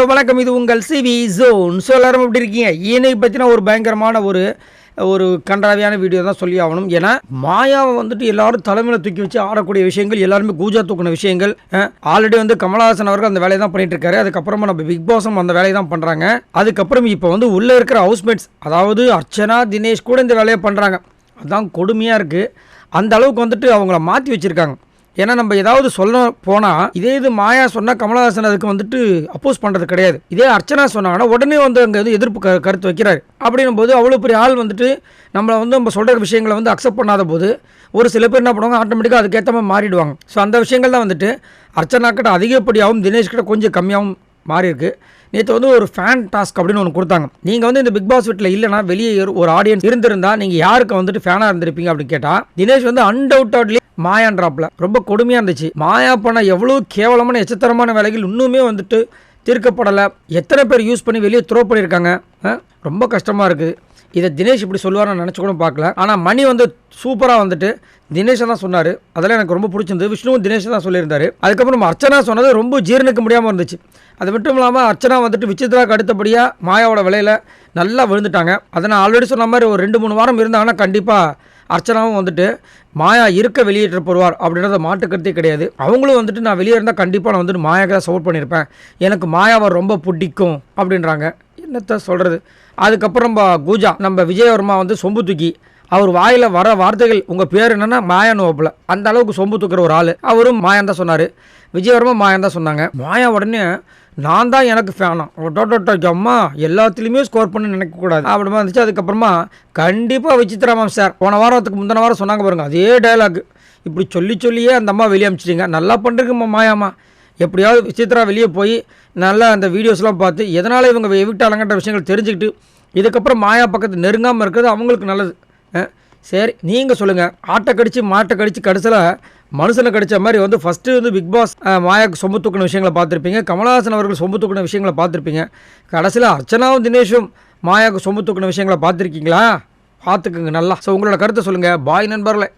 Hello வணக்கம். இது உங்கள் சிவி ஜோன். ஸோ எல்லாரும் எப்படி இருக்கீங்க? இன்னைக்கு பற்றின ஒரு பயங்கரமான ஒரு ஒரு கன்றாவியான வீடியோ தான் சொல்லி ஆகணும். ஏன்னா மாயாவை வந்துட்டு எல்லாரும் தலைமையில் தூக்கி வச்சு ஆடக்கூடிய விஷயங்கள் எல்லாருமே கூஜா தூக்கின விஷயங்கள் ஆல்ரெடி வந்து கமலஹாசன் அவர்கள் அந்த வேலையை தான் பண்ணிட்டு இருக்காரு. அதுக்கப்புறமா நம்ம பிக் பாஸும் அந்த வேலையை தான் பண்ணுறாங்க அதுக்கப்புறம் இப்போ வந்து உள்ளே இருக்கிற ஹவுஸ்மேட்ஸ் அதாவது அர்ச்சனா தினேஷ் கூட இந்த வேலையை பண்ணுறாங்க அதுதான் கொடுமையாக இருக்குது அந்த அளவுக்கு வந்துட்டு அவங்கள மாற்றி வச்சுருக்காங்க. ஏன்னா நம்ம ஏதாவது சொல்ல போனால் இதே இது மாயா சொன்னால் கமலஹாசன் அதுக்கு வந்துட்டு அப்போஸ் பண்ணுறது கிடையாது. இதே அர்ச்சனா சொன்னாங்கன்னா உடனே வந்து அங்கே வந்து எதிர்ப்பு க கருத்து வைக்கிறாரு. அப்படின்னும் போது அவ்வளோ பெரிய ஆள் வந்துட்டு நம்மளை வந்து நம்ம சொல்கிற விஷயங்களை வந்து அக்செப்ட் பண்ணாத போது ஒரு சில பேர் என்ன பண்ணுவாங்க ஆட்டோமேட்டிக்காக அதுக்கேற்ற மாதிரி மாறிடுவாங்க. ஸோ அந்த விஷயங்கள் தான் வந்துட்டு அர்ச்சனா கிட்ட அதிகப்படியாகவும் தினேஷ் கிட்ட கொஞ்சம் கம்மியாகவும் மாறியிருக்கு. நேற்று வந்து ஒரு ஃபேன் டாஸ்க் அப்படின்னு ஒன்று கொடுத்தாங்க. நீங்கள் வந்து இந்த பிக் பாஸ் வீட்டில் இல்லைனா வெளியே ஒரு- ஒரு ஆடியன்ஸ் இருந்திருந்தால் நீங்கள் யாருக்கு வந்துட்டு ஃபேனாக இருந்திருப்பீங்க அப்படின்னு கேட்டால் தினேஷ் வந்து அன்டவுட்லி மாயான்றாப்பில் ரொம்ப கொடுமையாக இருந்துச்சு. மாயா பண்ண எவ்வளோ கேவலமான எச்சத்தரமான வேலைகள் இன்னுமே வந்துட்டு தீர்க்கப்படலை. எத்தனை பேர் யூஸ் பண்ணி வெளியே த்ரோ பண்ணியிருக்காங்க. ரொம்ப கஷ்டமாக இருக்குது இதை தினேஷ் இப்படி சொல்லுவார்னு நினச்சி கூட பார்க்கல. ஆனால் மணி வந்து சூப்பராக வந்துட்டு தினேஷை தான் சொன்னார். அதெல்லாம் எனக்கு ரொம்ப பிடிச்சிருந்தது. விஷ்ணுவும் தினேஷ் தான் சொல்லியிருந்தார். அதுக்கப்புறம் அர்ச்சனா சொன்னது ரொம்ப ஜீரணிக்க முடியாமல் இருந்துச்சு. அது மட்டும் இல்லாமல் அர்ச்சனா வந்துட்டு விசித்ராக்கு அடுத்தபடியாக மாயாவோட விலையில் நல்லா விழுந்துட்டாங்க. அதை நான் ஆல்ரெடி சொன்ன மாதிரி ஒரு ரெண்டு மூணு வாரம் இருந்தாங்கன்னா கண்டிப்பாக அர்ச்சனாவும் வந்துட்டு மாயா இருக்க வெளியேற்ற போடுவார் அப்படின்றத மாட்டுக்கிறதே கிடையாது. அவங்களும் வந்துட்டு நான் வெளியே இருந்தால் கண்டிப்பாக நான் வந்துட்டு மாயாக்கு தான் சப்போர்ட் பண்ணியிருப்பேன். எனக்கு மாயாவை ரொம்ப பிடிக்கும் அப்படின்றாங்க. என்னத்த சொல்கிறது அதுக்கப்புறம் கூஜா நம்ம விஜயவர்மா வந்து சொம்பு தூக்கி அவர் வாயில் வர வார்த்தைகள் உங்கள் பேர் என்னென்னா மாயான்னு வைப்பில். அந்த அளவுக்கு சொம்பு தூக்குற ஒரு ஆள். அவரும் மாயான் தான் சொன்னார். விஜயவர்மா மாயான் தான் சொன்னாங்க. மாயா உடனே நான் தான் எனக்கு ஃபேனாம் அம்மா எல்லாத்துலேயுமே ஸ்கோர் பண்ண நினைக்கக்கூடாது அப்படிமா இருந்துச்சு. அதுக்கப்புறமா கண்டிப்பாக விசித்ராமம் சார் போன வாரத்துக்கு முந்தின வாரம் சொன்னாங்க பாருங்கள் அதே டைலாக் இப்படி சொல்லி சொல்லியே அந்த அம்மா வெளியே அமிச்சிட்டிங்க. நல்லா பண்ணுறதுமா மாயாமா எப்படியாவது விசித்ரா வெளியே போய் நல்லா அந்த வீடியோஸ்லாம் பார்த்து எதனால் இவங்க விட்டாலங்கன்ற விஷயங்கள் தெரிஞ்சுக்கிட்டு இதுக்கப்புறம் மாயா பக்கத்து நெருங்காமல் இருக்கிறது அவங்களுக்கு நல்லது. சரி நீங்கள் சொல்லுங்கள் ஆட்டை கடித்து மாட்டை கடித்து கடைசியில் மனுஷனை கடிச்ச மாதிரி வந்து ஃபஸ்ட்டு வந்து பிக் பாஸ் மாயாக்கு சொம்பு தூக்கின விஷயங்களை பார்த்துருப்பீங்க. கமலஹாசன் அவர்கள் சொம்பு தூக்கின விஷயங்களை பார்த்துருப்பீங்க. கடைசியில் அர்ச்சனாவும் தினேஷும் மாயாவுக்கு சொம்பு தூக்கின விஷயங்களை பார்த்துருக்கீங்களா? பார்த்துக்குங்க நல்லா. ஸோ உங்களோட கருத்தை சொல்லுங்கள் பாய் நண்பர்களை.